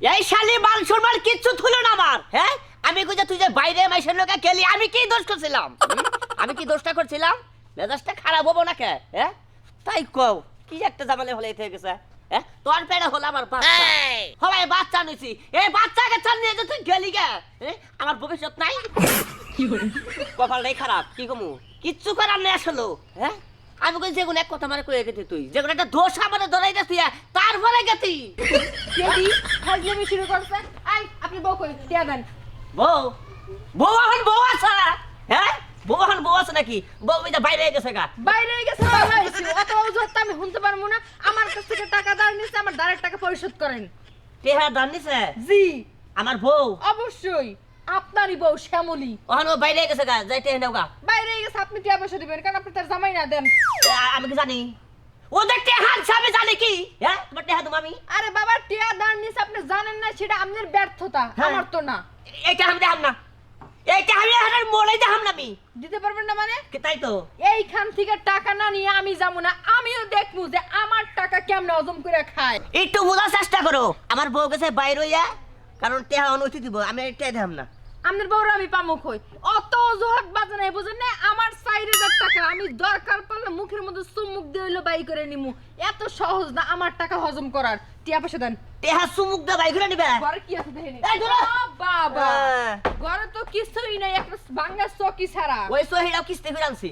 এই শালি মান সম্মান কিচ্ছু থুলো না আমার হ্যাঁ? আমি কই তুই যে বাইরে মাইসের লোকে আমি কি দোষ করছিলাম? আমি কি দোষটা করছিলাম? মেজাজটা খারাপ হব না কে হ্যাঁ? তাই কও কি একটা জামালে হলে থেকে গেছে হ্যাঁ? তোর পেড়ে হলো আমার বাচ্চা। হবাই বাচ্চা নিছি। এই বাচ্চাকে চাল নিয়ে যে তুই গেলি গে হ্যাঁ? আমার ভবিষ্যৎ নাই। কপাল কপালটাই খারাপ কি কমু? কিচ্ছু করার নেই আসলো হ্যাঁ? আমি কই যেগুলো এক কথা মানে কয়ে গেছি তুই। যেগুলো একটা দোষ আমার ধরাই গেছি তারপরে গেছি। কেডি ফাজলামি শুরু করছে। আই আপনি বউ কই? দিয়া দেন। বউ? বউ এখন বউ আছে? হ্যাঁ? বউ এখন বউ আছে নাকি? বউ যে বাইরে গেছে গা। বাইরে গেছে হয়েছে অত অজুহাত আমি শুনতে পারব না। আমার কাছ থেকে টাকা ধার নিচ্ছে আমার ধারের টাকা পরিশোধ করেন। টেহা দান নিছে? জি। আমার বউ? অবশ্যই। আপনারই বউ শ্যামলী। ওখানে বাইরে গেছে গা যাই টেহা নেও গা। বাইরে গেছে আপনি টিয়া পয়সা দিবেন কারণ আপনি তার জামাই না দেন। আমি কি জানি? ওদের টেহা হিসাবে জানি কি? হ্যাঁ তোমার টেহা তুমি আমি? আরে বাবা টিয়া ধার নিচ্ছে আপনি জানেন না সেটা আপনার ব্যর্থতা হ্যাঁ। আমার তো না। এইটা আমি দেখাম না। এইটা আমি এখন মোড়ে দেখাম না আমি। দিতে পারবেন না মানে? কি তাই তো? এইখান থেকে টাকা না নিয়ে আমি যাব না আমিও দেখব যে আমার টাকা কেমনে হজম করে খায়। একটু বোঝার চেষ্টা করো। আমার বউ গেছে বাইরে ইয়া কারণ টেহা অনুমতি দিব আমি টেহা দেখাম না। আপনার বউরা আমি পামুক হই অত অজুহাত বাজে নাই বুঝেন না আমার চার হাজার টাকা আমি দরকার পড়লে মুখের মধ্যে চুমুক দিয়ে হইল বাই করে নিমু। এত সহজ না আমার টাকা হজম করার। টিয়া পয়সা দেন। টেহা সুমুক দে বাই করে নিবে? ঘরে কি আছে দেখে নিন। এই ধরো। বাবা। ঘরে তো কিছুই নাই একটা ভাঙ্গা চকি ছাড়া। ওই সহিরাও কিস্তি করে আনছি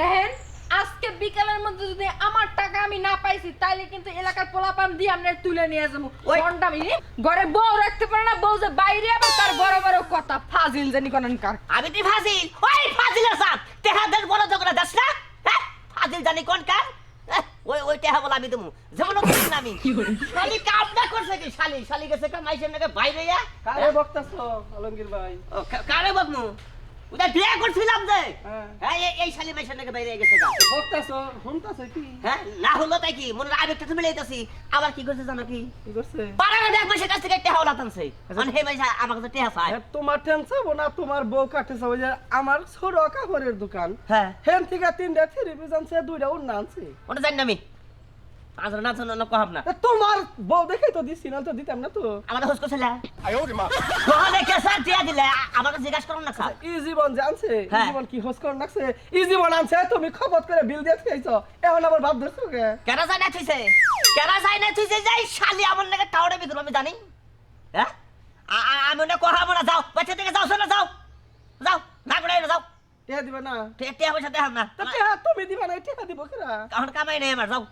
দেখেন আজকে বিকালের মধ্যে যদি আমার টাকা আমি না পাইছি তাইলে কিন্তু এলাকার পোলাপান দিয়ে আমরা তুলে নিয়ে যাব। ওই- ঘণ্টা মিনি ঘরে বউ রাখতে পারে না বউ যে বাইরে আবার তার বড় বড় কথা। ফাজিল জানি কোন কার। আমি তুই ফাজিল? ওই ফাজিলের সাথ টেহা দেন বড় ঝগড়া দাস না? হ্যাঁ? ফাজিল জানি কোন কার? হ্যাঁ, ওই ওই টেহা বলে আমি দেবো। যেমন না আমি। শালি কামটা করছে কি? শালি শালি গেছে কা মাইসের নাকি বাইরে ইয়া কারে বকতাছ আলমগীর ভাই? ও, কারে বকমু? ওটা বিয়ে করছিলাম যে। হ্যাঁ। হ্যাঁ এই- শালি বাইরে গেছে বকতাছ শুনতাছ কি? হ্যাঁ না হলো তাই কি? মনে আবেগটা তুমি লইতাছি আবার কি করছে জানো কি? কি করছে? পাড়ার এক মাসের কাছ থেকে টেহা মানে হে মাইসা আমার কাছে টেহা চায় হ্যাঁ, তোমার টেন না? তোমার বউ কাটে চাবো যে আমার ছোট কাপড়ের দোকান। হ্যাঁ। হেন থেকে তিনটা থ্রি পিস আনছে দুইটা অন্য আনছে। ওটা জানি আমি। আজ না জানো না কহাব না। তোমার বউ দেখে তো দিচ্ছি না তো দিতাম না তো। আমাদের হোস করছিল? কোহালে কেসা দিয়া দিলে আমাকে জিজ্ঞাসা করুন না স্যার। ই জীবন যে আনছে ই হ্যাঁ। জীবন কি হোস করে নাকছে ই জীবন আনছে তুমি খবর করে বিল দিয়ে খাইছো এখন আবার ভাব ধরছো কে? কেন যায় না থুইছে? কেন যায় না থুইছে যাই শালি আমার নাকি টাওয়ারে বিক্রি আমি জানি। হ্যাঁ? আমি না কহাবো না যাও। বাচ্চা থেকে যাও শোনো যাও। যাও না করে যাও। দিবে না। টে- টিয়া পয়সা দেখাম না। তুমি দিবা না দিব কেরা? এখন কামাই নেই আমার যাও।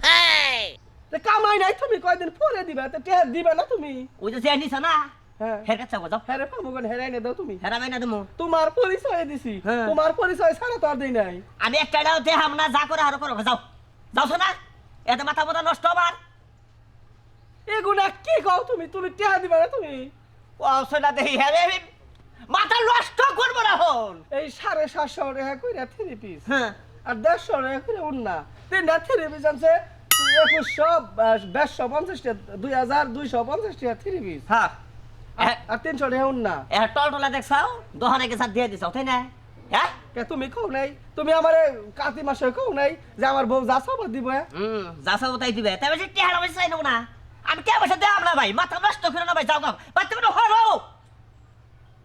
কামাই নাই তুমি কয়দিন পরে দিবা? তা টেহা দিবা না তুমি? ওই যে নিছ না? হ্যাঁ। হের যাও। হ্যাঁ রে পামুগন হেরাই নে দাও তুমি। হেরা না তুমি তোমার পরিচয় দিছি। তোমার পরিচয় ছাড়া তো আর দেই নাই। আমি একটা ডাও দেখাম না যা করে আরও করো যাও। যাও শোনা এতে মাথা মাথা নষ্ট আমার এগুলা কি কও তুমি? তুমি টেহা দিবা না তুমি? শোনা দেখি হ্যাঁ মাথা নষ্ট করব না হন এই সাড়ে সাতশো টাকা করে থ্রি পিস হ্যাঁ। আর দেড়শো টাকা করে উন্না তিনটা থ্রি পিস আনছে একুশশো দেড়শো পঞ্চাশ টাকা দুই হাজার দুইশো পঞ্চাশ টাকা থ্রি পিস হ্যাঁ আর তিনশো টাকা এ টল টলা দেখছাও? দোহানে কে সাথ দিয়ে দিছাও তাই না? হ্যাঁ? কে তুমি কও নাই। তুমি আমার কাতি মাসে কও নাই যে আমার বউ যা সব দিব হ্যাঁ? হুম যা সব তাই দিবে। তাই বলছে টেহারা বসে চাই না। আমি কে বসে দেব না ভাই? মাথা নষ্ট করে না ভাই যাও গাও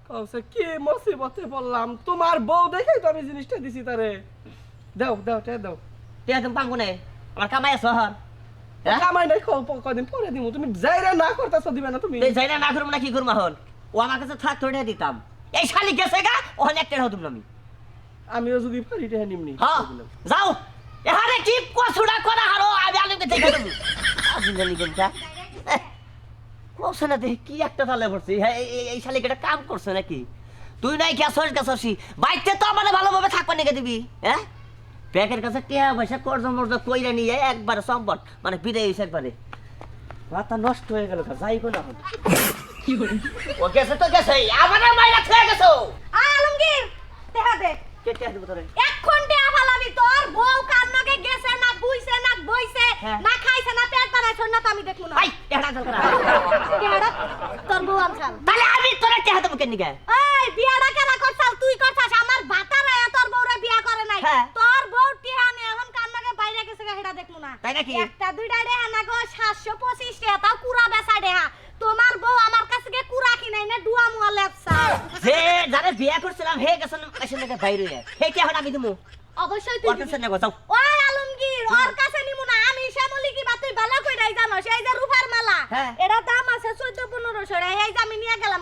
কওছে কি মুসিবতে পড়লাম। তোমার বউ দেখেই তো আমি জিনিসটা দিছি তারে। দাও দাও দাও। তুমি পাঙ্গু নেই আমার কামাই আছে হ্যাঁ? কামাই নাই কদিন পরে দিমু। তুমি যাইরা না করতেছো দিবে না তুমি। তুই যাই না করব না কি করব হন ও আমার কাছে থাক দিতাম। এই শালি গেছে গা ওখানে একটা হতুম আমি। আমিও যদি পারি টেহা নিমনি। যাও। এখানে কি কছুড়া করা হারো আমি আলমকে দেখে দেবো। আজিলালি কোনটা কোসে দেখি কি একটা তালে পড়ছি হ্যাঁ এই- এই- এই কাম করছে নাকি? তুই নাই গেছস গেছসি বাইতে তো মানে ভালোভাবে থাকবা নিকে দিবি হ্যাঁ? ব্যাগের কাছে টিয়া পয়সা কর্জ মর্জ কইরা নিয়ে একবারে সম্পদ। মানে বিদায় হয়েছে একবারে। মাথা নষ্ট হয়ে গেল যাই কোন এখন। ও গেছে তো গেছে আমার মাইরা খেয়ে গেছো আলমগীর দেখা দে। কে কে দেবো তোরে? এখন বউ কান্নাকে গেছে না বুইছে না বইছে হ্যাঁ। না খাইছে না পেট বানাইছ না তো আমি দেখব না। আই দরকার টিয়াটা তোর বউ আনছাল। তাহলে আমি তোরা টেহা দেবো কেন নিকে এই বিয়াটা একটা দুইটা রেহা না গো পঁচিশ রেহা তাও কুড়া বেচা রেহা তোমার বউ আমার কাছ থেকে কুড়া কিনাই না দুয়া হে যারে বিয়া করছিলাম হে গেছেন আসলে থেকে বাইরে কি ওর কাছে নিমু না। আমি শ্যামলি বা তুই ভালো কইরাই জানো সেই যে রূপার মালা হ্যাঁ। এটা দাম আছে 14 1500 এই যে আমি নিয়ে গেলাম